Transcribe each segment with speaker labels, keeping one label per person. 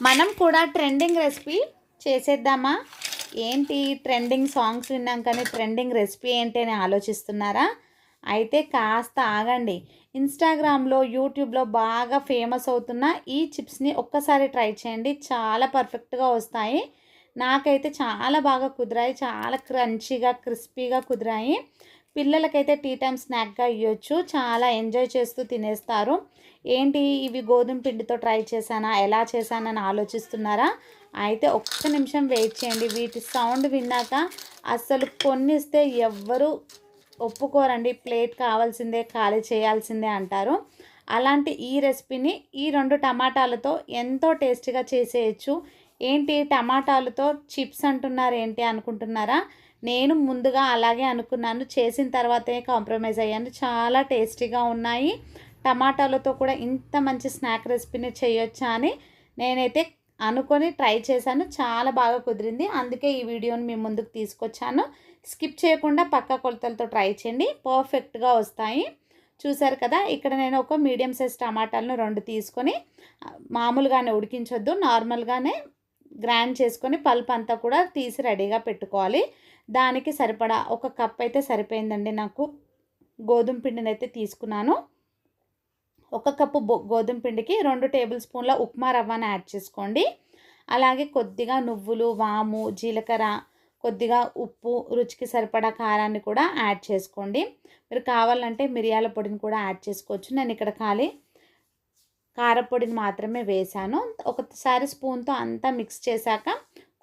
Speaker 1: మనం కూడా trending recipe చేసేద్దామా? ఏంటి ట్రెండింగ్ సాంగ్స్ విన్నాం కానీ ట్రెండింగ్ రెసిపీ ఏంటి అని ఆలోచిస్తున్నారా? అయితే కాస్త ఆగండి. ఇన్స్టాగ్రామ్లో యూట్యూబ్లో బాగా ఫేమస్ అవుతున్న ఈ చిప్స్ని ఒక్కసారి ట్రై చేయండి. చాలా పర్ఫెక్ట్గా వస్తాయి. నాకైతే చాలా బాగా కుదిరాయి. చాలా క్రంచీగా క్రిస్పీగా కుదిరాయి. పిల్లలకైతే టీ టైం స్నాక్గా ఇవ్వచ్చు చాలా ఎంజాయ్ చేస్తూ తినేస్తారు. ఏంటి ఇవి గోధుమ పిండితో ట్రై చేశానా? ఎలా చేశానని ఆలోచిస్తున్నారా? అయితే ఒక్క నిమిషం వెయిట్ చేయండి. వీటి సౌండ్ విన్నాక అసలు కొన్నిస్తే ఎవ్వరు ఒప్పుకోరండి. ప్లేట్ కావాల్సిందే ఖాళీ చేయాల్సిందే అంటారు. అలాంటి ఈ రెసిపీని ఈ రెండు టమాటాలతో ఎంతో టేస్టీగా చేసేయచ్చు. ఏంటి టమాటాలతో చిప్స్ అంటున్నారు ఏంటి అనుకుంటున్నారా? నేను ముందుగా అలాగే అనుకున్నాను. చేసిన తర్వాతే కాంప్రమైజ్ అయ్యాను. చాలా టేస్టీగా ఉన్నాయి. టమాటాలతో కూడా ఇంత మంచి స్నాక్ రెసిపీని చేయొచ్చా అని నేనైతే అనుకొని ట్రై చేశాను. చాలా బాగా కుదిరింది. అందుకే ఈ వీడియోని మీ ముందుకు తీసుకొచ్చాను. స్కిప్ చేయకుండా పక్క కొలతలతో ట్రై చేయండి. పర్ఫెక్ట్గా వస్తాయి. చూసారు కదా? ఇక్కడ నేను ఒక మీడియం సైజ్ టమాటాలను రెండు తీసుకొని మామూలుగానే ఉడికించొద్దు. నార్మల్గానే గ్రైండ్ చేసుకొని పల్ప్ అంతా కూడా తీసి రెడీగా పెట్టుకోవాలి. దానికి సరిపడా ఒక కప్ అయితే సరిపోయిందండి నాకు. గోధుమ పిండిని అయితే తీసుకున్నాను. ఒక కప్పు గోధుమ పిండికి రెండు టేబుల్ స్పూన్ల ఉప్మా రవ్వను యాడ్ చేసుకోండి. అలాగే కొద్దిగా నువ్వులు వాము జీలకర్ర కొద్దిగా ఉప్పు రుచికి సరిపడా కారాన్ని కూడా యాడ్ చేసుకోండి. మీరు కావాలంటే మిరియాల పొడిని కూడా యాడ్ చేసుకోవచ్చు. నేను ఇక్కడ ఖాళీ కారపొడిని మాత్రమే వేశాను. ఒకసారి స్పూన్తో అంతా మిక్స్ చేశాక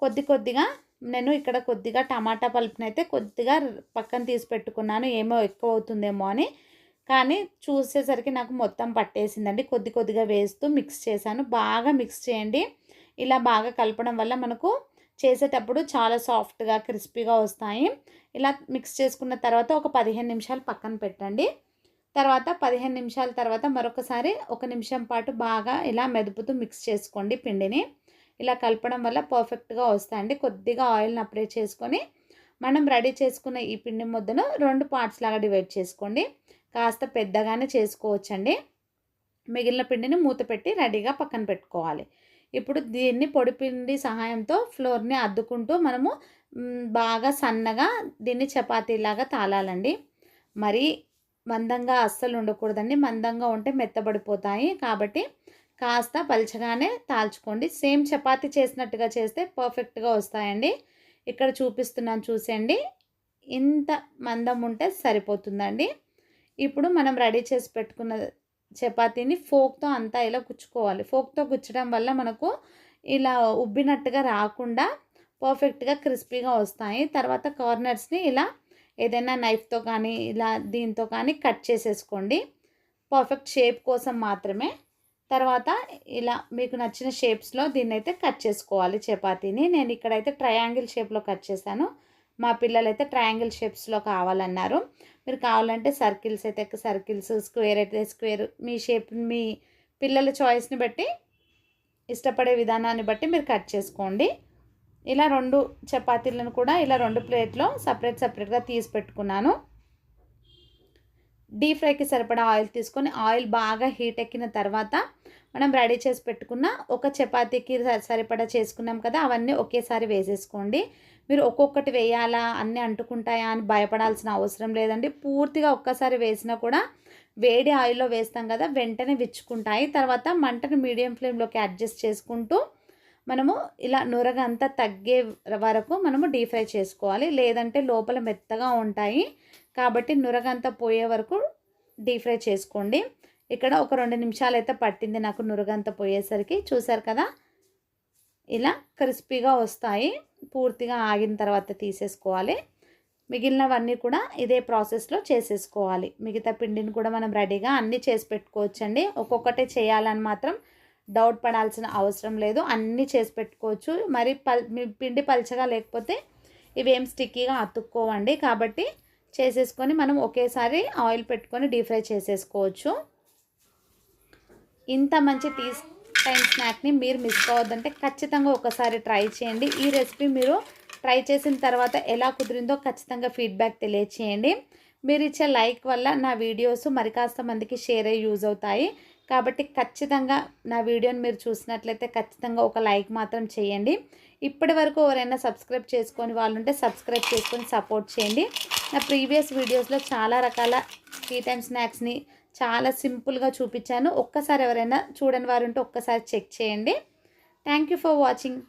Speaker 1: కొద్ది కొద్దిగా నేను ఇక్కడ కొద్దిగా టమాటా పల్ప్ని అయితే కొద్దిగా పక్కన తీసి పెట్టుకున్నాను. ఏమో ఎక్కువ అవుతుందేమో అని. కానీ చూసేసరికి నాకు మొత్తం పట్టేసిందండి. కొద్ది కొద్దిగా వేస్తూ మిక్స్ చేశాను. బాగా మిక్స్ చేయండి. ఇలా బాగా కలపడం వల్ల మనకు చేసేటప్పుడు చాలా సాఫ్ట్గా క్రిస్పీగా వస్తాయి. ఇలా మిక్స్ చేసుకున్న తర్వాత ఒక పదిహేను నిమిషాలు పక్కన పెట్టండి. తర్వాత పదిహేను నిమిషాల తర్వాత మరొకసారి ఒక నిమిషం పాటు బాగా ఇలా మెదుపుతూ మిక్స్ చేసుకోండి పిండిని. ఇలా కలపడం వల్ల పర్ఫెక్ట్గా వస్తాయండి. కొద్దిగా ఆయిల్ని అప్లై చేసుకొని మనం రెడీ చేసుకున్న ఈ పిండి ముద్దను రెండు పార్ట్స్ లాగా డివైడ్ చేసుకోండి. కాస్త పెద్దగానే చేసుకోవచ్చండి. మిగిలిన పిండిని మూత పెట్టి రెడీగా పక్కన పెట్టుకోవాలి. ఇప్పుడు దీన్ని పొడి పిండి సహాయంతో ఫ్లోర్ని అద్దుకుంటూ మనము బాగా సన్నగా దీన్ని చపాతీలాగా తాళాలండి మరి మందంగా అస్సలు ఉండకూడదండి. మందంగా ఉంటే మెత్తబడిపోతాయి. కాబట్టి కాస్త పలచగానే తాల్చుకోండి. సేమ్ చపాతి చేసినట్టుగా చేస్తే పర్ఫెక్ట్గా వస్తాయండి. ఇక్కడ చూపిస్తున్నాను చూసేయండి. ఇంత మందం ఉంటే సరిపోతుందండి. ఇప్పుడు మనం రెడీ చేసి పెట్టుకున్న చపాతీని ఫోక్తో అంతా ఇలా గుచ్చుకోవాలి. ఫోక్తో గుచ్చడం వల్ల మనకు ఇలా ఉబ్బినట్టుగా రాకుండా పర్ఫెక్ట్గా క్రిస్పీగా వస్తాయి. తర్వాత కార్నర్స్ని ఇలా ఏదైనా నైఫ్తో కానీ ఇలా దీంతో కానీ కట్ చేసేసుకోండి. పర్ఫెక్ట్ షేప్ కోసం మాత్రమే. తర్వాత ఇలా మీకు నచ్చిన షేప్స్లో దీన్ని అయితే కట్ చేసుకోవాలి చపాతీని. నేను ఇక్కడైతే ట్రయాంగిల్ షేప్లో కట్ చేశాను. మా పిల్లలైతే ట్రయాంగిల్ షేప్స్లో కావాలన్నారు. మీరు కావాలంటే సర్కిల్స్ అయితే సర్కిల్స్ స్క్వేర్ అయితే స్క్వేర్ మీ షేప్ మీ పిల్లల చాయిస్ని బట్టి ఇష్టపడే విధానాన్ని బట్టి మీరు కట్ చేసుకోండి. ఇలా రెండు చపాతీలను కూడా ఇలా రెండు ప్లేట్లో సపరేట్ సపరేట్గా తీసి పెట్టుకున్నాను. డీప్ ఫ్రైకి సరిపడా ఆయిల్ తీసుకొని ఆయిల్ బాగా హీట్ ఎక్కిన తర్వాత మనం రెడీ చేసి పెట్టుకున్న ఒక చపాతీకి సరిపడా చేసుకున్నాం కదా అవన్నీ ఒకేసారి వేసేసుకోండి. మీరు ఒక్కొక్కటి వేయాలా అన్నీ అంటుకుంటాయా అని భయపడాల్సిన అవసరం లేదండి. పూర్తిగా ఒక్కసారి వేసినా కూడా వేడి ఆయిల్లో వేస్తాం కదా వెంటనే విచ్చుకుంటాయి. తర్వాత మంటను మీడియం ఫ్లేమ్లోకి అడ్జస్ట్ చేసుకుంటూ మనము ఇలా నురగంతా తగ్గే వరకు మనము డీప్ ఫ్రై చేసుకోవాలి. లేదంటే లోపల మెత్తగా ఉంటాయి. కాబట్టి నురగంతా పోయే వరకు డీప్ ఫ్రై చేసుకోండి. ఇక్కడ ఒక రెండు నిమిషాలు అయితే పట్టింది నాకు నురగంతా పోయేసరికి. చూసారు కదా? ఇలా క్రిస్పీగా వస్తాయి. పూర్తిగా ఆగిన తర్వాత తీసేసుకోవాలి. మిగిలినవన్నీ కూడా ఇదే ప్రాసెస్లో చేసేసుకోవాలి. మిగతా పిండిని కూడా మనం రెడీగా అన్నీ చేసి పెట్టుకోవచ్చండి. ఒక్కొక్కటే చేయాలని మాత్రం డౌట్ పడాల్సిన అవసరం లేదు. అన్నీ చేసి పెట్టుకోవచ్చు. మరి పల్ పిండి పల్చగా లేకపోతే ఇవేం స్టిక్కీగా అతుక్కోవండి. కాబట్టి చేసేసుకొని మనం ఒకేసారి ఆయిల్ పెట్టుకొని డీప్ ఫ్రై చేసేసుకోవచ్చు. ఇంత మంచి టీ టైం స్నాక్ని మీరు మిస్ అవ్వద్దంటే ఖచ్చితంగా ఒకసారి ట్రై చేయండి. ఈ రెసిపీ మీరు ట్రై చేసిన తర్వాత ఎలా కుదిరిందో ఖచ్చితంగా ఫీడ్బ్యాక్ తెలియచేయండి. మీరు ఇచ్చే లైక్ వల్ల నా వీడియోస్ మరి కాస్త మందికి షేర్ అయ్యి యూజ్ అవుతాయి. కాబట్టి ఖచ్చితంగా నా వీడియోని మీరు చూసినట్లయితే ఖచ్చితంగా ఒక లైక్ మాత్రం చేయండి. ఇప్పటి వరకు ఎవరైనా సబ్స్క్రైబ్ చేసుకొని వాళ్ళు ఉంటే సబ్స్క్రైబ్ చేసుకొని సపోర్ట్ చేయండి. నా ప్రీవియస్ వీడియోస్లో చాలా రకాల టీ టైమ్ స్నాక్స్ని చాలా సింపుల్గా చూపించాను. ఒక్కసారి ఎవరైనా చూడని వారు ఉంటే ఒక్కసారి చెక్ చేయండి. Thank you for watching.